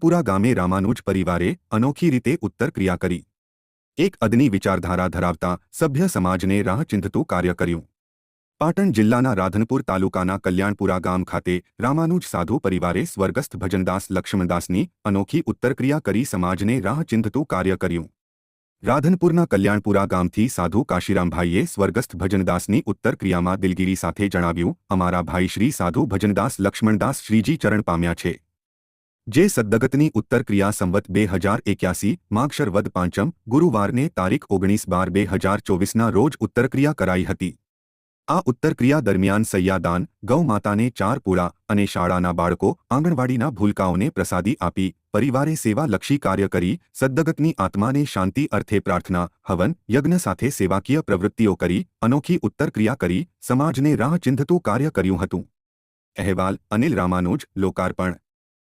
રાધનપુરા ગામે રામાનુજ પરિવારે અનોખી રીતે ઉત્તર ક્રિયા કરી. એક અદની વિચારધારા ધરાવતા સભ્ય સમાજને રાહ ચિંધતું કાર્ય કર્યું. પાટણ જિલ્લાના રાધનપુર તાલુકાના કલ્યાણપુરા ગામ ખાતે રામાનુજ સાધુ પરિવારે સ્વર્ગસ્થ ભજનદાસ લક્ષ્મણદાસની અનોખી ઉત્તરક્રિયા કરી સમાજને રાહ ચિંધતું કાર્ય કર્યું. રાધનપુરના કલ્યાણપુરા ગામથી સાધુ કાશીરામભાઈએ સ્વર્ગસ્થ ભજનદાસની ઉત્તરક્રિયામાં દિલગીરી સાથે જણાવ્યું, અમારા ભાઈ શ્રી સાધુ ભજનદાસ લક્ષ્મણદાસ શ્રીજી ચરણ પામ્યા છે. જે સદ્દગતની ઉત્તરક્રિયા સંવત બે હજાર એક્યાસી, માગશર વદ પાંચમ, ગુરુવારને તારીખ ઓગણીસ બાર બે હજાર ચોવીસના રોજ ઉત્તરક્રિયા કરાઈ હતી. આ ઉત્તરક્રિયા દરમિયાન સૈયાદાન, ગૌમાતાને ચાર પૂળા અને શાળાના બાળકો, આંગણવાડીના ભૂલકાઓને પ્રસાદી આપી, પરિવારે સેવાલક્ષી કાર્ય કરી, સદ્દગતની આત્માને શાંતિ અર્થે પ્રાર્થના, હવન, યજ્ઞ સાથે સેવાકીય પ્રવૃત્તિઓ કરી, અનોખી ઉત્તરક્રિયા કરી, સમાજને રાહ ચિંધતું કાર્ય કર્યું હતું. અહેવાલ, અનિલ રામાનુજ, લોકાર્પણ.